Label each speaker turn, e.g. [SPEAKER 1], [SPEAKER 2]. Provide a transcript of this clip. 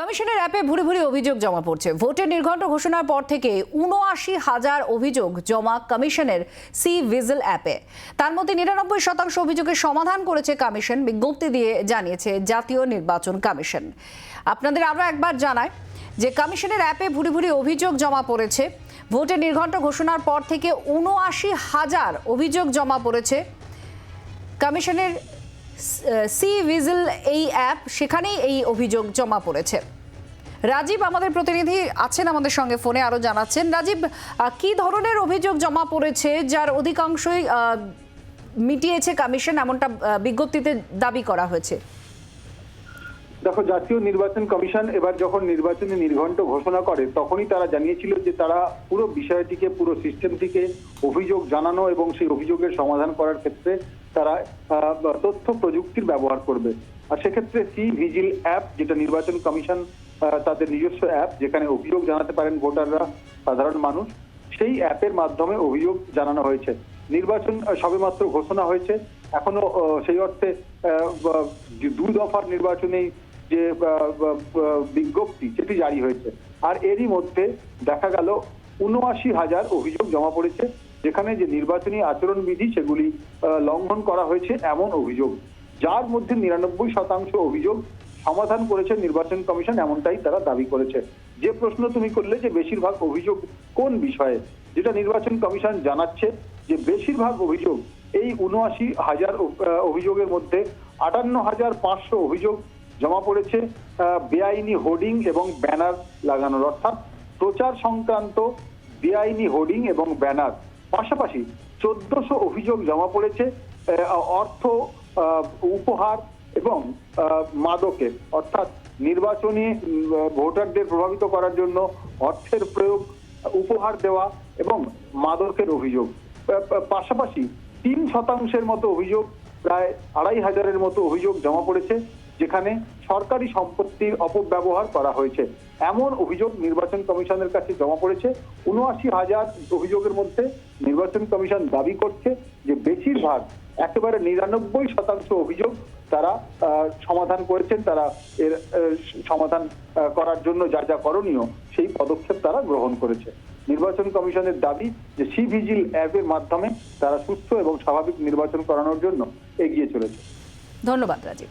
[SPEAKER 1] কমিশনের অ্যাপে ভুরি ভুরি অভিযোগ জমা পড়ছে। ভোটের নির্ঘণ্ট ঘোষণার পর থেকে উনআশি হাজার অভিযোগ জমা কমিশনের সি ভিজিল অ্যাপে। তার মধ্যে নিরানব্বই শতাংশ অভিযোগের সমাধান করেছে কমিশন, বিজ্ঞপ্তি দিয়ে জানিয়েছে জাতীয় নির্বাচন কমিশন। আপনাদের আরও একবার জানায় যে কমিশনের অ্যাপে ভুরি ভুরি অভিযোগ জমা পড়েছে। ভোটের নির্ঘণ্ট ঘোষণার পর থেকে উনআশি হাজার অভিযোগ জমা পড়েছে। কমিশনের সি ভিজিল এই অ্যাপ সেখানেই এই অভিযোগ জমা পড়েছে। রাজীব আমাদের প্রতিনিধি আছেন আমাদের সঙ্গে, ফোনে আরও জানাচ্ছেন। রাজীব কি ধরনের অভিযোগ জমা পড়েছে যার অধিকাংশই মিটিয়েছে কমিশন, এমনটা বিজ্ঞপ্তিতে দাবি করা হয়েছে?
[SPEAKER 2] দেখো, জাতীয় নির্বাচন কমিশন এবার যখন নির্বাচনে নির্ঘণ্ট ঘোষণা করে, তখনই তারা জানিয়েছিল যে তারা পুরো বিষয়টিকে, পুরো সিস্টেমটিকে অভিযোগ জানানো এবং সেই অভিযোগের সমাধান করার ক্ষেত্রে তারা তথ্য প্রযুক্তির ব্যবহার করবে। আর সেক্ষেত্রে সি ভিজিল অ্যাপ, যেটা নির্বাচন কমিশন তাদের নিজস্ব অ্যাপ, যেখানে অভিযোগ জানাতে পারেন ভোটাররা, সাধারণ মানুষ, সেই অ্যাপের মাধ্যমে অভিযোগ জানানো হয়েছে। নির্বাচন সবেমাত্র ঘোষণা হয়েছে। এখনও সেই অর্থে দুই দফার নির্বাচনেই যে বিজ্ঞপ্তি, সেটি জারি হয়েছে। আর এরই মধ্যে দেখা গেল, উনআশি হাজার অভিযোগ জমা পড়েছে। যেখানে যে নির্বাচনী আচরণবিধি সেগুলি লঙ্ঘন করা হয়েছে এমন অভিযোগ। যার মধ্যে নিরানব্বই শতাংশ অভিযোগ সমাধান করেছে নির্বাচন কমিশন, এমনটাই তারা দাবি করেছে। যে প্রশ্ন তুমি করলে যে বেশিরভাগ অভিযোগ কোন বিষয়ে? যেটা নির্বাচন কমিশন জানাচ্ছে যে বেশিরভাগ অভিযোগ এই উনআশি হাজার অভিযোগের মধ্যে আটান্ন হাজার পাঁচশো অভিযোগ জমা পড়েছে বেআইনি হোর্ডিং এবং ব্যানার লাগানোর। অর্থাৎ প্রচার সংক্রান্ত বেআইনি হোর্ডিং এবং ব্যানার। পাশাপাশি চোদ্দশো অভিযোগ জমা পড়েছে অর্থ উপহার এবং আহ, মাদকের অর্থাৎ নির্বাচনী ভোটারদের প্রভাবিত করার জন্য অর্থের প্রয়োগ উপহার দেওয়া এবং মাদকের অভিযোগ। পাশাপাশি তিন শতাংশের মতো অভিযোগ প্রায় আড়াই হাজারের মতো অভিযোগ জমা পড়েছে। যেখানে সরকারি সম্পত্তির অপব্যবহার করা হয়েছে। এমন অভিযোগ নির্বাচন কমিশনের কাছে জমা পড়েছে। উনআশি হাজার অভিযোগের মধ্যে নির্বাচন কমিশন দাবি করছে যে বেশিরভাগ একেবারে নিরানব্বই শতাংশ অভিযোগ তারা সমাধান করেছেন। তারা এর সমাধান করার জন্য যা যা করণীয় সেই পদক্ষেপ তারা গ্রহণ করেছে। নির্বাচন কমিশনের দাবি যে সি ভিজিল অ্যাপের মাধ্যমে তারা সুস্থ এবং স্বাভাবিক নির্বাচন করানোর জন্য এগিয়ে চলেছে।
[SPEAKER 1] ধন্যবাদ রাজীব।